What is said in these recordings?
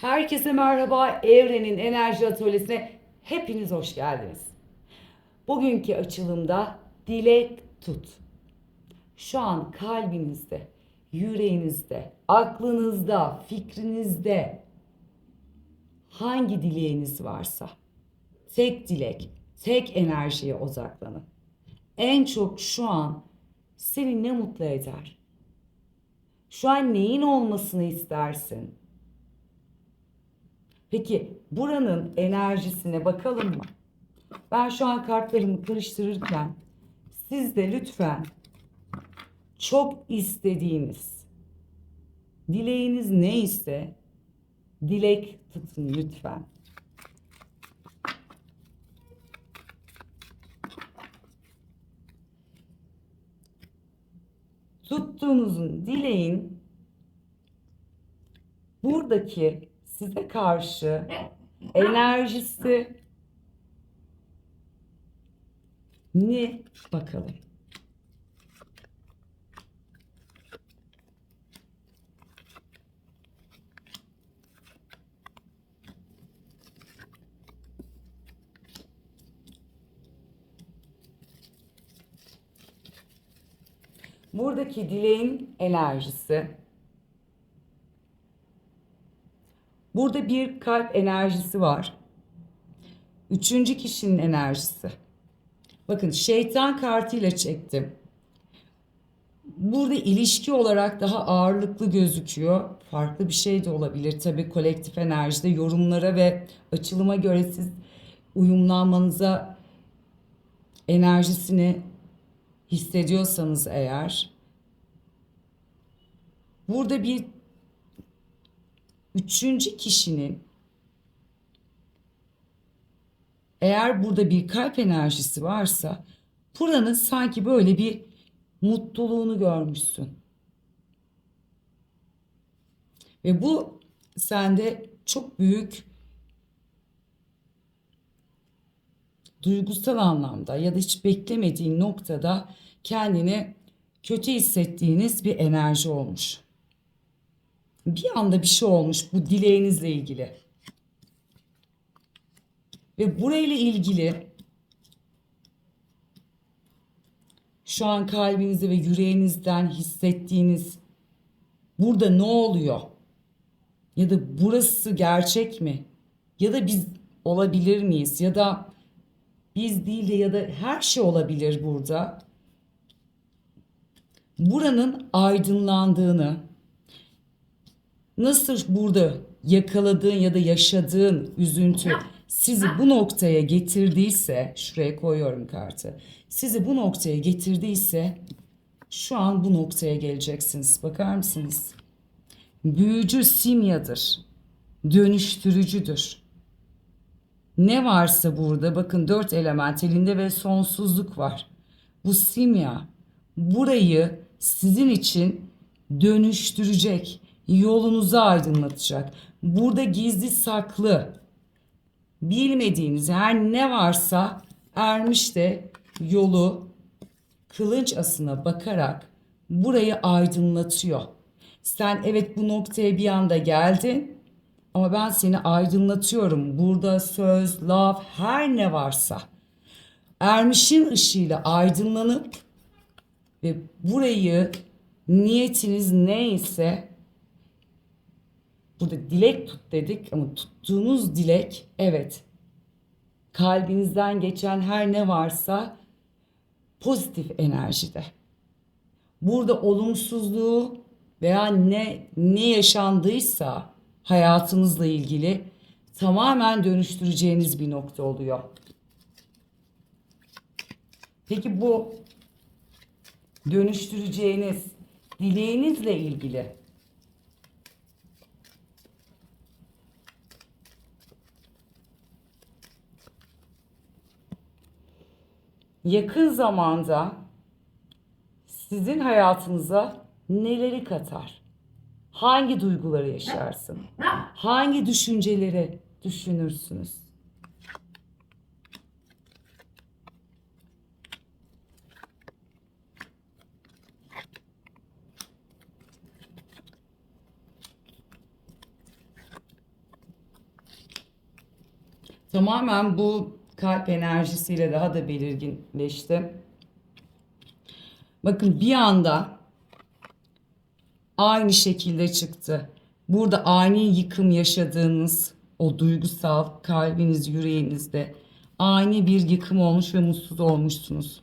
Herkese merhaba. Evrenin Enerji Atölyesi'ne hepiniz hoş geldiniz. Bugünkü açılımda dilek tut. Şu an kalbinizde, yüreğinizde, aklınızda, fikrinizde hangi dileğiniz varsa tek dilek, tek enerjiye odaklanın. En çok şu an seni ne mutlu eder? Şu an neyin olmasını istersin? Peki buranın enerjisine bakalım mı? Ben şu an kartlarımı karıştırırken siz de lütfen çok istediğiniz dileğiniz neyse dilek tutun lütfen. Tuttuğunuzun dileğin buradaki size karşı enerjisi ne bakalım. Buradaki dileğin enerjisi Burada bir kalp enerjisi var. Üçüncü kişinin enerjisi. Bakın şeytan kartıyla çektim. Burada ilişki olarak daha ağırlıklı gözüküyor. Farklı bir şey de olabilir tabii kolektif enerjide yorumlara ve açılıma göre siz uyumlanmanıza enerjisini hissediyorsanız eğer burada bir üçüncü kişinin eğer burada bir kalp enerjisi varsa buranın sanki böyle bir mutluluğunu görmüşsün. Ve bu sende çok büyük duygusal anlamda ya da hiç beklemediğin noktada kendini kötü hissettiğiniz bir enerji olmuş bir anda bir şey olmuş bu dileğinizle ilgili. Ve burayla ilgili şu an kalbinizde ve yüreğinizden hissettiğiniz burada ne oluyor? Ya da burası gerçek mi? Ya da biz olabilir miyiz? Ya da biz değil de ya da her şey olabilir burada. Buranın aydınlandığını, nasıl burada yakaladığın ya da yaşadığın üzüntü sizi bu noktaya getirdiyse şuraya koyuyorum kartı. Sizi bu noktaya getirdiyse şu an bu noktaya geleceksiniz. Bakar mısınız? Büyücü simyadır. Dönüştürücüdür. Ne varsa burada bakın dört element elinde ve sonsuzluk var. Bu simya burayı sizin için dönüştürecek yolunuzu aydınlatacak. Burada gizli saklı bilmediğiniz her ne varsa ermiş de yolu kılınç asına bakarak burayı aydınlatıyor. Sen evet bu noktaya bir anda geldin ama ben seni aydınlatıyorum. Burada söz, laf her ne varsa ermişin ışığıyla aydınlanıp ve burayı niyetiniz neyse burada dilek tut dedik ama tuttuğunuz dilek evet kalbinizden geçen her ne varsa pozitif enerjide. Burada olumsuzluğu veya ne ne yaşandıysa hayatınızla ilgili tamamen dönüştüreceğiniz bir nokta oluyor. Peki bu dönüştüreceğiniz dileğinizle ilgili yakın zamanda sizin hayatınıza neleri katar? Hangi duyguları yaşarsın? Hangi düşünceleri düşünürsünüz? tamamen bu kalp enerjisiyle daha da belirginleşti. Bakın bir anda aynı şekilde çıktı. Burada ani yıkım yaşadığınız o duygusal kalbiniz, yüreğinizde ani bir yıkım olmuş ve mutsuz olmuşsunuz.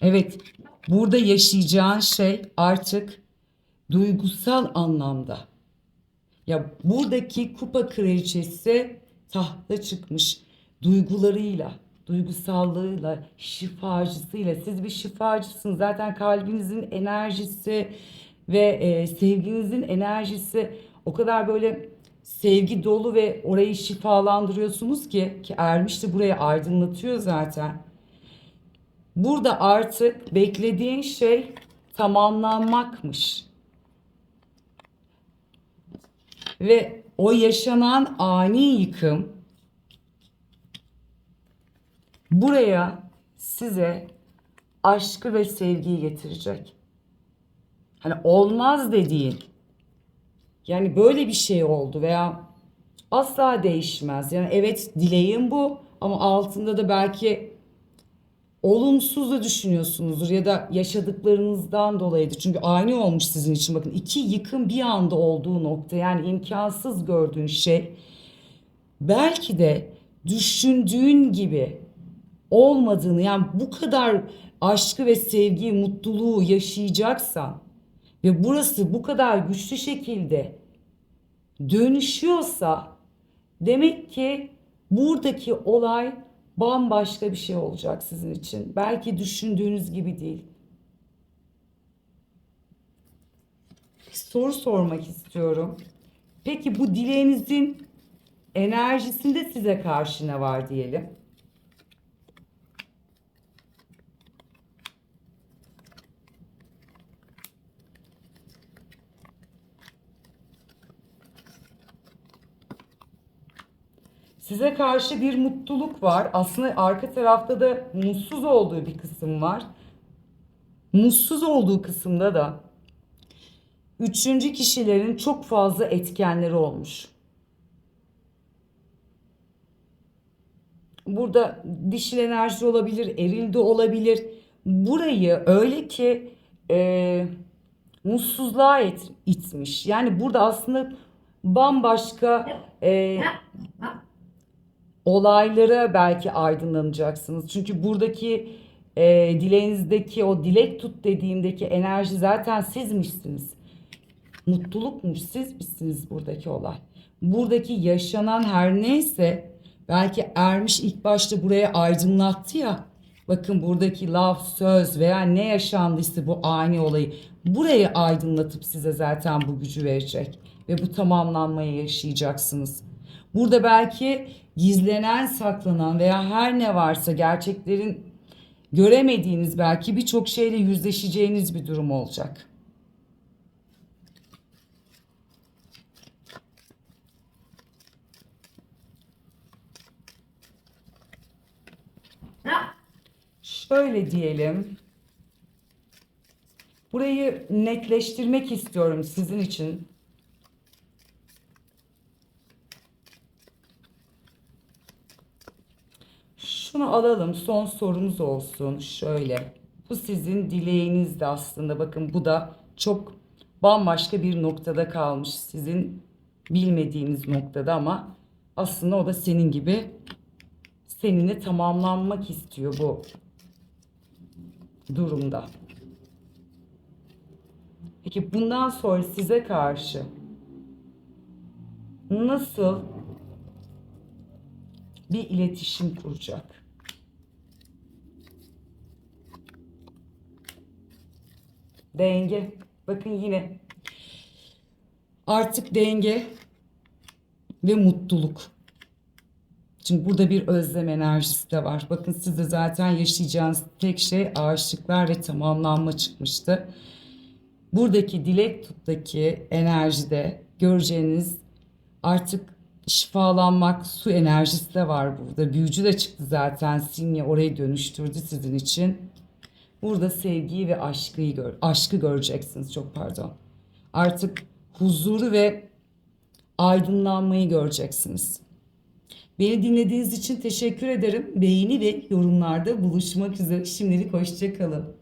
Evet, burada yaşayacağın şey artık duygusal anlamda. Ya buradaki kupa kraliçesi tahta çıkmış duygularıyla, duygusallığıyla, şifacısıyla. Siz bir şifacısınız. Zaten kalbinizin enerjisi ve e, sevginizin enerjisi o kadar böyle sevgi dolu ve orayı şifalandırıyorsunuz ki ki Ermiş de burayı aydınlatıyor zaten. Burada artık beklediğin şey tamamlanmakmış. Ve o yaşanan ani yıkım buraya size aşkı ve sevgiyi getirecek. Hani olmaz dediğin yani böyle bir şey oldu veya asla değişmez. Yani evet dileğim bu ama altında da belki olumsuz da düşünüyorsunuzdur ya da yaşadıklarınızdan dolayıdır. Çünkü aynı olmuş sizin için bakın iki yıkım bir anda olduğu nokta yani imkansız gördüğün şey belki de düşündüğün gibi olmadığını yani bu kadar aşkı ve sevgiyi, mutluluğu yaşayacaksan ve burası bu kadar güçlü şekilde dönüşüyorsa demek ki buradaki olay bambaşka bir şey olacak sizin için. Belki düşündüğünüz gibi değil. Bir soru sormak istiyorum. Peki bu dileğinizin enerjisinde size karşı ne var diyelim? Size karşı bir mutluluk var. Aslında arka tarafta da mutsuz olduğu bir kısım var. Mutsuz olduğu kısımda da üçüncü kişilerin çok fazla etkenleri olmuş. Burada dişil enerji olabilir, eril de olabilir. Burayı öyle ki e, mutsuzluğa et, itmiş. Yani burada aslında bambaşka e, olaylara belki aydınlanacaksınız. Çünkü buradaki e, dileğinizdeki o dilek tut dediğimdeki enerji zaten sizmişsiniz. Mutlulukmuş sizmişsiniz buradaki olay. Buradaki yaşanan her neyse belki Ermiş ilk başta buraya aydınlattı ya. Bakın buradaki laf, söz veya ne yaşandıysa bu ani olayı burayı aydınlatıp size zaten bu gücü verecek. Ve bu tamamlanmayı yaşayacaksınız. Burada belki gizlenen, saklanan veya her ne varsa gerçeklerin göremediğiniz belki birçok şeyle yüzleşeceğiniz bir durum olacak. Şöyle diyelim. Burayı netleştirmek istiyorum sizin için. Alalım. Son sorumuz olsun. Şöyle. Bu sizin dileğiniz de aslında. Bakın bu da çok bambaşka bir noktada kalmış. Sizin bilmediğiniz noktada ama aslında o da senin gibi seninle tamamlanmak istiyor bu durumda. Peki bundan sonra size karşı nasıl bir iletişim kuracak? Denge. Bakın yine artık denge ve mutluluk. Şimdi burada bir özlem enerjisi de var. Bakın sizde zaten yaşayacağınız tek şey aşıklar ve tamamlanma çıkmıştı. Buradaki dilek tuttaki enerjide göreceğiniz artık şifalanmak, su enerjisi de var burada. Büyücü de çıktı zaten. Simya orayı dönüştürdü sizin için. Burada sevgiyi ve aşkı, gör, aşkı göreceksiniz. Çok pardon. Artık huzuru ve aydınlanmayı göreceksiniz. Beni dinlediğiniz için teşekkür ederim. Beğeni ve yorumlarda buluşmak üzere. Şimdilik hoşçakalın.